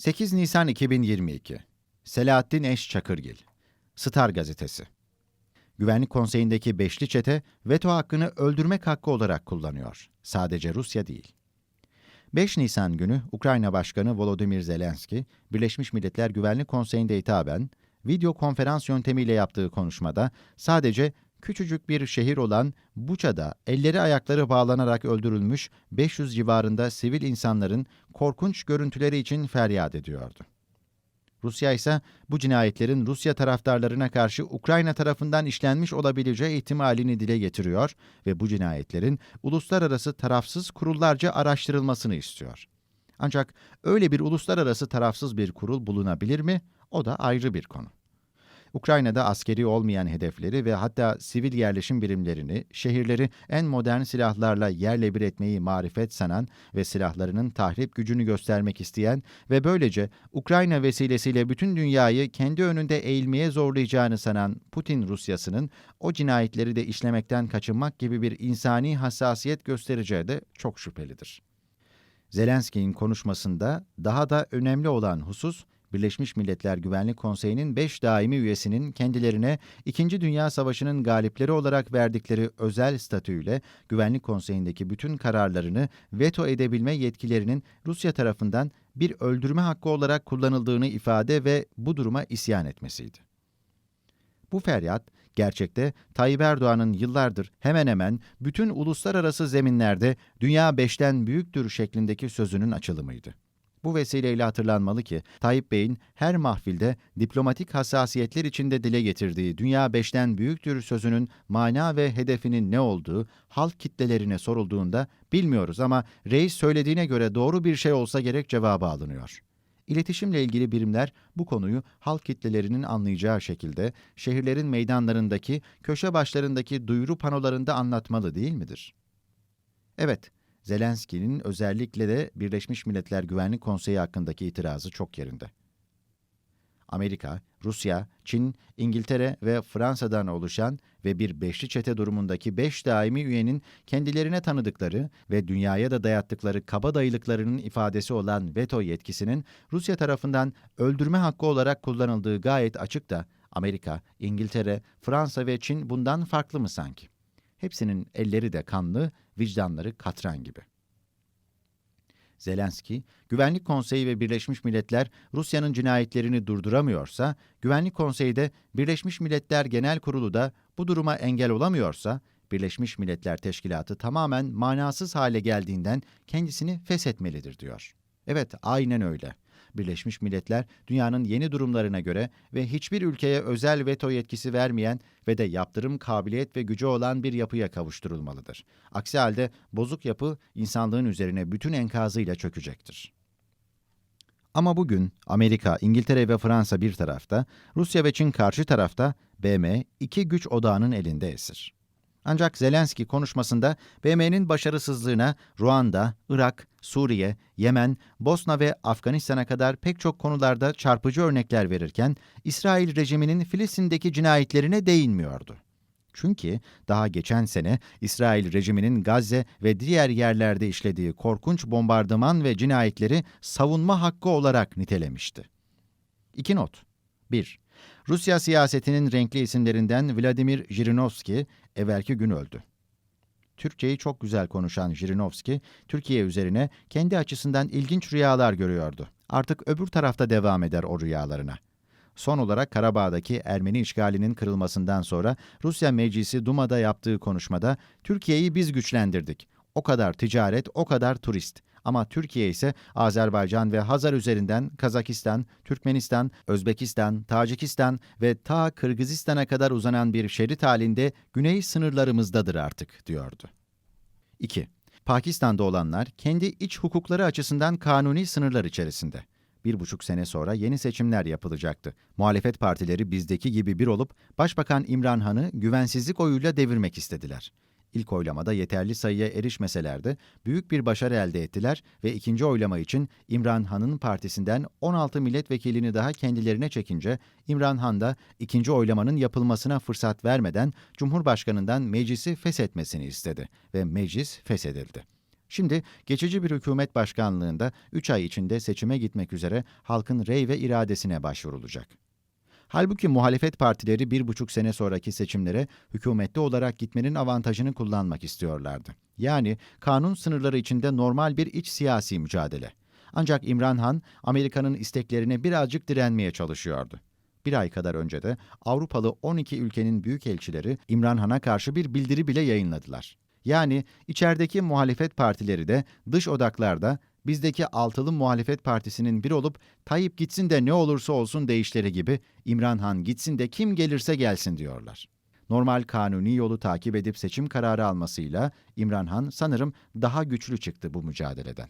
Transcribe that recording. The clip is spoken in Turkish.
8 Nisan 2022 Selahattin Eş Çakırgil Star Gazetesi Güvenlik Konseyi'ndeki beşli çete veto hakkını öldürmek hakkı olarak kullanıyor. Sadece Rusya değil. 5 Nisan günü Ukrayna Başkanı Volodymyr Zelenski, Birleşmiş Milletler Güvenlik Konseyi'nde hitaben, video konferans yöntemiyle yaptığı konuşmada sadece küçücük bir şehir olan Buça'da elleri ayakları bağlanarak öldürülmüş 500 civarında sivil insanların korkunç görüntüleri için feryat ediyordu. Rusya ise bu cinayetlerin Rusya taraftarlarına karşı Ukrayna tarafından işlenmiş olabileceği ihtimalini dile getiriyor ve bu cinayetlerin uluslararası tarafsız kurullarca araştırılmasını istiyor. Ancak öyle bir uluslararası tarafsız bir kurul bulunabilir mi? O da ayrı bir konu. Ukrayna'da askeri olmayan hedefleri ve hatta sivil yerleşim birimlerini, şehirleri en modern silahlarla yerle bir etmeyi marifet sanan ve silahlarının tahrip gücünü göstermek isteyen ve böylece Ukrayna vesilesiyle bütün dünyayı kendi önünde eğilmeye zorlayacağını sanan Putin Rusyası'nın o cinayetleri de işlemekten kaçınmak gibi bir insani hassasiyet göstereceği de çok şüphelidir. Zelenski'nin konuşmasında daha da önemli olan husus Birleşmiş Milletler Güvenlik Konseyi'nin 5 daimi üyesinin kendilerine İkinci Dünya Savaşı'nın galipleri olarak verdikleri özel statüyle Güvenlik Konseyi'ndeki bütün kararlarını veto edebilme yetkilerinin Rusya tarafından bir öldürme hakkı olarak kullanıldığını ifade ve bu duruma isyan etmesiydi. Bu feryat, gerçekte Tayyip Erdoğan'ın yıllardır hemen hemen bütün uluslararası zeminlerde dünya beşten büyüktür şeklindeki sözünün açılımıydı. Bu vesileyle hatırlanmalı ki Tayyip Bey'in her mahfilde diplomatik hassasiyetler içinde dile getirdiği dünya beşten büyüktür sözünün mana ve hedefinin ne olduğu halk kitlelerine sorulduğunda bilmiyoruz ama reis söylediğine göre doğru bir şey olsa gerek cevabı alınıyor. İletişimle ilgili birimler bu konuyu halk kitlelerinin anlayacağı şekilde şehirlerin meydanlarındaki, köşe başlarındaki duyuru panolarında anlatmalı değil midir? Evet, Zelenski'nin özellikle de Birleşmiş Milletler Güvenlik Konseyi hakkındaki itirazı çok yerinde. Amerika, Rusya, Çin, İngiltere ve Fransa'dan oluşan ve bir beşli çete durumundaki beş daimi üyenin kendilerine tanıdıkları ve dünyaya da dayattıkları kaba dayılıklarının ifadesi olan veto yetkisinin Rusya tarafından öldürme hakkı olarak kullanıldığı gayet açık da Amerika, İngiltere, Fransa ve Çin bundan farklı mı sanki? Hepsinin elleri de kanlı, vicdanları katran gibi. Zelenski, Güvenlik Konseyi ve Birleşmiş Milletler Rusya'nın cinayetlerini durduramıyorsa, Güvenlik Konseyi de Birleşmiş Milletler Genel Kurulu da bu duruma engel olamıyorsa, Birleşmiş Milletler Teşkilatı tamamen manasız hale geldiğinden kendisini feshetmelidir diyor. Evet, aynen öyle. Birleşmiş Milletler dünyanın yeni durumlarına göre ve hiçbir ülkeye özel veto yetkisi vermeyen ve de yaptırım kabiliyet ve gücü olan bir yapıya kavuşturulmalıdır. Aksi halde bozuk yapı insanlığın üzerine bütün enkazıyla çökecektir. Ama bugün Amerika, İngiltere ve Fransa bir tarafta, Rusya ve Çin karşı tarafta, BM iki güç odağının elinde esir. Ancak Zelenski konuşmasında BM'nin başarısızlığına Ruanda, Irak, Suriye, Yemen, Bosna ve Afganistan'a kadar pek çok konularda çarpıcı örnekler verirken İsrail rejiminin Filistin'deki cinayetlerine değinmiyordu. Çünkü daha geçen sene İsrail rejiminin Gazze ve diğer yerlerde işlediği korkunç bombardıman ve cinayetleri savunma hakkı olarak nitelemişti. 2 not 1. Rusya siyasetinin renkli isimlerinden Vladimir Jirinovski evvelki gün öldü. Türkçeyi çok güzel konuşan Jirinovski, Türkiye üzerine kendi açısından ilginç rüyalar görüyordu. Artık öbür tarafta devam eder o rüyalarına. Son olarak Karabağ'daki Ermeni işgalinin kırılmasından sonra Rusya Meclisi Duma'da yaptığı konuşmada Türkiye'yi biz güçlendirdik. O kadar ticaret, o kadar turist. Ama Türkiye ise Azerbaycan ve Hazar üzerinden Kazakistan, Türkmenistan, Özbekistan, Tacikistan ve ta Kırgızistan'a kadar uzanan bir şerit halinde güney sınırlarımızdadır artık, diyordu. 2. Pakistan'da olanlar kendi iç hukukları açısından kanuni sınırlar içerisinde. Bir buçuk sene sonra yeni seçimler yapılacaktı. Muhalefet partileri bizdeki gibi bir olup Başbakan İmran Han'ı güvensizlik oyuyla devirmek istediler. İlk oylamada yeterli sayıya erişmeseler de büyük bir başarı elde ettiler ve ikinci oylama için İmran Han'ın partisinden 16 milletvekilini daha kendilerine çekince İmran Han da ikinci oylamanın yapılmasına fırsat vermeden Cumhurbaşkanından meclisi feshetmesini istedi ve meclis feshedildi. Şimdi geçici bir hükümet başkanlığında 3 ay içinde seçime gitmek üzere halkın rey ve iradesine başvurulacak. Halbuki muhalefet partileri bir buçuk sene sonraki seçimlere hükümette olarak gitmenin avantajını kullanmak istiyorlardı. Yani kanun sınırları içinde normal bir iç siyasi mücadele. Ancak İmran Han, Amerika'nın isteklerine birazcık direnmeye çalışıyordu. Bir ay kadar önce de Avrupalı 12 ülkenin büyükelçileri İmran Han'a karşı bir bildiri bile yayınladılar. Yani içerideki muhalefet partileri de dış odaklarda bizdeki altılı muhalefet partisinin bir olup Tayyip gitsin de ne olursa olsun değişleri gibi İmran Han gitsin de kim gelirse gelsin diyorlar. Normal kanuni yolu takip edip seçim kararı almasıyla İmran Han sanırım daha güçlü çıktı bu mücadeleden.